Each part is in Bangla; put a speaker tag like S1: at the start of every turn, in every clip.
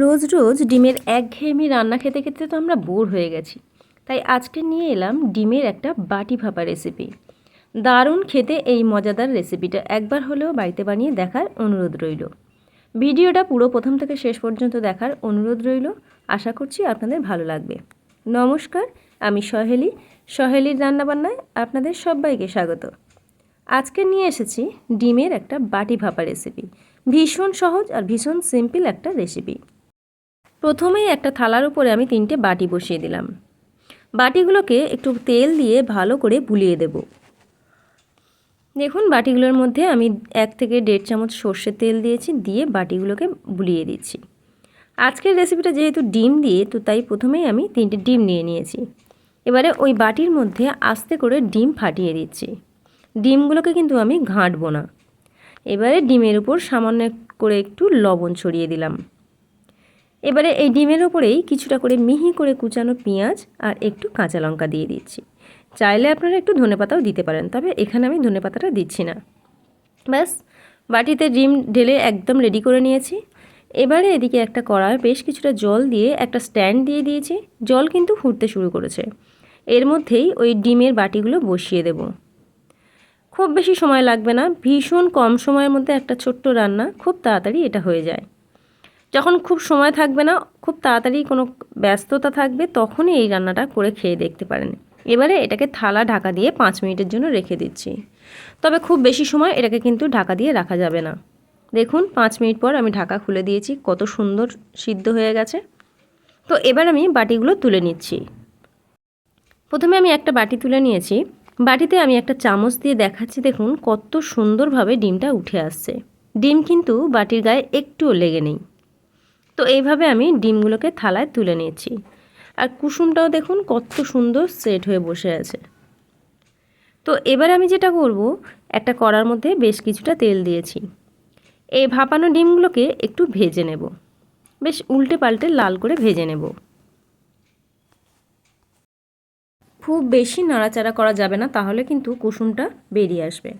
S1: রোজ রোজ ডিমের একঘেয়েমি রান্না খেতে খেতে তো আমরা বোর হয়ে গেছি। তাই আজকে নিয়ে এলাম ডিমের একটা বাটি ভাপা রেসিপি দারুণ খেতে এই মজাদার রেসিপিটা একবার হলেও বাড়িতে বানিয়ে দেখার অনুরোধ রইল। ভিডিওটা পুরো প্রথম থেকে শেষ পর্যন্ত দেখার অনুরোধ রইল। আশা করছি আপনাদের ভালো লাগবে। নমস্কার, আমি সহেলি। সহেলির রান্নাবান্নায় আপনাদের সবাইকে স্বাগত। আজকে নিয়ে এসেছি ডিমের একটা বাটি ভাপা রেসিপি ভীষণ সহজ আর ভীষণ সিম্পল একটা রেসিপি প্রথমেই একটা থালার উপরে আমি তিনটে বাটি বসিয়ে দিলাম। বাটিগুলোকে একটু তেল দিয়ে ভালো করে বুলিয়ে দেব। দেখুন, বাটিগুলোর মধ্যে আমি এক থেকে দেড় চামচ সর্ষের তেল দিয়েছি, দিয়ে বাটিগুলোকে বুলিয়ে দিচ্ছি। আজকের রেসিপিটা যেহেতু ডিম দিয়ে, তো তাই প্রথমেই আমি তিনটে ডিম নিয়ে নিয়েছি। এবারে ওই বাটির মধ্যে আস্তে করে ডিম ফাটিয়ে দিচ্ছি। ডিমগুলোকে কিন্তু আমি ঘাঁটবো না। এবারে ডিমের উপর সামান্য করে একটু লবণ ছড়িয়ে দিলাম। এবারে এই ডিমের ওপরেই কিছুটা করে মিহি করে কুচানো পেঁয়াজ আর একটু কাঁচা লঙ্কা দিয়ে দিচ্ছি। চাইলে আপনারা একটু ধনেপাতাও দিতে পারেন, তবে এখানে আমি ধনেপাতাটা দিচ্ছি না। ব্যাস, বাটিতে ডিম ঢেলে একদম রেডি করে নিয়েছি। এবারে এদিকে একটা কড়ায় বেশ কিছুটা জল দিয়ে একটা স্ট্যান্ড দিয়ে দিয়েছি। জল কিন্তু ফুটতে শুরু করেছে। এর মধ্যেই ওই ডিমের বাটিগুলো বসিয়ে দেব। খুব বেশি সময় লাগবে না, ভীষণ কম সময়ের মধ্যে একটা ছোট্ট রান্না, খুব তাড়াতাড়ি এটা হয়ে যায়। যখন খুব সময় থাকবে না, খুব তাড়াতাড়ি কোনো ব্যস্ততা থাকবে, তখনই এই রান্নাটা করে খেয়ে দেখতে পারেন। এবারে এটাকে থালা ঢাকা দিয়ে পাঁচ মিনিটের জন্য রেখে দিচ্ছি। তবে খুব বেশি সময় এটাকে কিন্তু ঢাকা দিয়ে রাখা যাবে না। দেখুন, পাঁচ মিনিট পর আমি ঢাকা খুলে দিয়েছি, কত সুন্দর সিদ্ধ হয়ে গেছে। তো এবার আমি বাটিগুলো তুলে নিচ্ছি। প্রথমে আমি একটা বাটি তুলে নিয়েছি। বাটিতে আমি একটা চামচ দিয়ে দেখাচ্ছি, দেখুন কত সুন্দরভাবে ডিমটা উঠে আসছে। ডিম কিন্তু বাটির গায়ে একটুও লেগে নেই। তো এইভাবে আমি ডিমগুলোকে থালায় তুলে নিয়েছি। আর কুসুমটাও দেখুন কত সুন্দর সেট হয়ে বসে আছে। তো এবার আমি যেটা করব, একটা কড়ার মধ্যে বেশ কিছুটা তেল দিয়েছি। এই ভাপানো ডিমগুলোকে একটু ভেজে নেব। বেশ উল্টে পাল্টে লাল করে ভেজে নেব। খুব বেশি নাড়াচাড়া করা যাবে না, তাহলে কিন্তু কুসুমটা বেরিয়ে আসবে।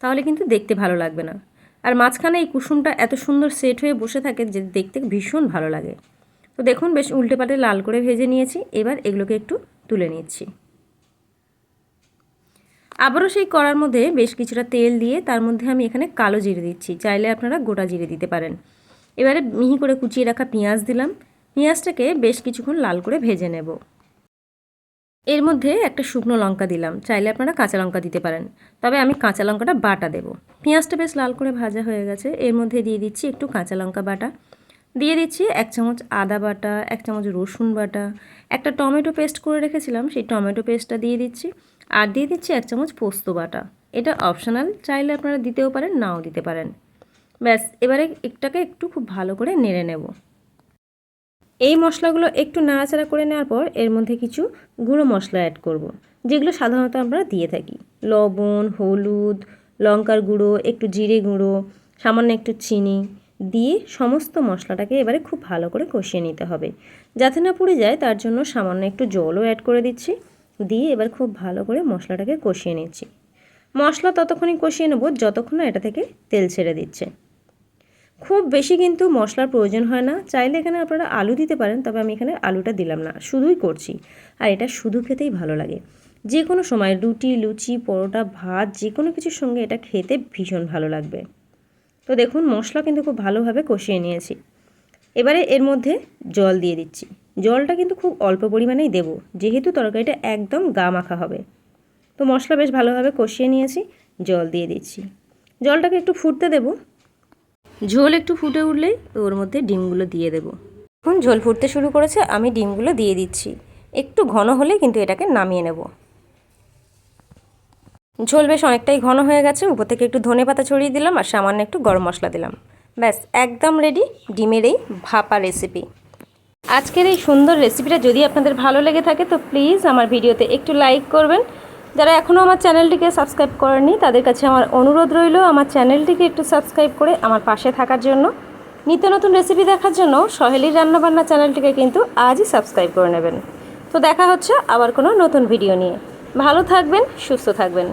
S1: তাহলে কিন্তু দেখতে ভালো লাগবে না। আর মাঝখানে এই কুসুমটা এত সুন্দর সেট হয়ে বসে থাকে যে দেখতে ভীষণ ভালো লাগে। তো দেখুন, বেশ উল্টে পাল্টে লাল করে ভেজে নিয়েছি। এবার এগুলোকে একটু তুলে নিচ্ছি। আবারও সেই কড়ার মধ্যে বেশ কিছুটা তেল দিয়ে তার মধ্যে আমি এখানে কালো জিরে দিচ্ছি। চাইলে আপনারা গোটা জিরে দিতে পারেন। এবারে মিহি করে কুচিয়ে রাখা পেঁয়াজ দিলাম। পেঁয়াজটাকে বেশ কিছুক্ষণ লাল করে ভেজে নেব। এর মধ্যে একটা শুকনো লঙ্কা দিলাম। চাইলে আপনারা কাঁচা লঙ্কা দিতে পারেন। তবে আমি কাঁচা লঙ্কাটা বাটা দেব। পেঁয়াজটা বেশ লাল করে ভাজা হয়ে গেছে। এর মধ্যে দিয়ে দিচ্ছি একটু কাঁচা লঙ্কা বাটা। দিয়ে দিচ্ছি এক চামচ আদা বাটা, এক চামচ রসুন বাটা। একটা টমেটো পেস্ট করে রেখেছিলাম, সেই টমেটো পেস্টটা দিয়ে দিচ্ছি। আর দিয়ে দিচ্ছি এক চামচ পোস্ত বাটা। এটা অপশনাল, চাইলে আপনারা দিতেও পারেন, নাও দিতে পারেন। ব্যাস, এবারে একটাকে একটু খুব ভালো করে নেড়ে নেব। এই মশলাগুলো একটু নাড়াচাড়া করে নেওয়ার পর এর মধ্যে কিছু গুঁড়ো মশলা অ্যাড করব। যেগুলো সাধারণত আমরা দিয়ে থাকি। লবণ, হলুদ, লঙ্কার গুঁড়ো, একটু জিরে গুঁড়ো, সামান্য একটু চিনি দিয়ে সমস্ত মশলাটাকে এবারে খুব ভালো করে কষিয়ে নিতে হবে। যাতে না পুড়ে যায়, তার জন্য সামান্য একটু জলও অ্যাড করে দিচ্ছি, দিয়ে এবার খুব ভালো করে মশলাটাকে কষিয়ে নিচ্ছি। মশলা ততক্ষণই কষিয়ে নেব, যতক্ষণ না এটা থেকে তেল ছেড়ে দিচ্ছে। খুব বেশি কিন্তু মশলার প্রয়োজন হয় না। চাইলে এখানে আপনারা আলু দিতে পারেন, তবে আমি এখানে আলুটা দিলাম না, শুধুই করছি। আর এটা শুধু খেতেই ভালো লাগে। যে কোনো সময় রুটি, লুচি, পরোটা, ভাত যে কোনো কিছুর সঙ্গে এটা খেতে ভীষণ ভালো লাগবে। তো দেখুন, মশলা কিন্তু খুব ভালোভাবে কষিয়ে নিয়েছি। এবারে এর মধ্যে জল দিয়ে দিচ্ছি। জলটা কিন্তু খুব অল্প পরিমাণেই দেব, যেহেতু তরকারিটা একদম গা মাখা হবে। তো মশলা বেশ ভালোভাবে কষিয়ে নিয়েছি, জল দিয়ে দিচ্ছি। জলটাকে একটু ফুটতে দেব। ঝোল একটু ফুটে উঠলেই ওর মধ্যে ডিমগুলো দিয়ে দেব। এখন ঝোল ফুটতে শুরু করেছে, আমি ডিমগুলো দিয়ে দিচ্ছি। একটু ঘন হলে কিন্তু এটাকে নামিয়ে নেব। ঝোল বেশ অনেকটাই ঘন হয়ে গেছে, উপর থেকে একটু ধনে পাতা ছড়িয়ে দিলাম আর সামান্য একটু গরম মশলা দিলাম। ব্যাস, একদম রেডি ডিমের এই ভাপা রেসিপি আজকের এই সুন্দর রেসিপিটা যদি আপনাদের ভালো লেগে থাকে, তো প্লিজ আমার ভিডিওতে একটু লাইক করবেন। যারা এখনও আমার চ্যানেলটিকে সাবস্ক্রাইব করেনি তাদের কাছে আমার অনুরোধ রইল আমার চ্যানেলটিকে একটু সাবস্ক্রাইব করে আমার পাশে থাকার জন্য। নিত্য নতুন রেসিপি দেখার জন্য সহেলি রান্নাবান্না চ্যানেলটিকে কিন্তু আজই সাবস্ক্রাইব করে নেবেন। তো দেখা হচ্ছে আবার কোনো নতুন ভিডিও নিয়ে। ভালো থাকবেন, সুস্থ থাকবেন।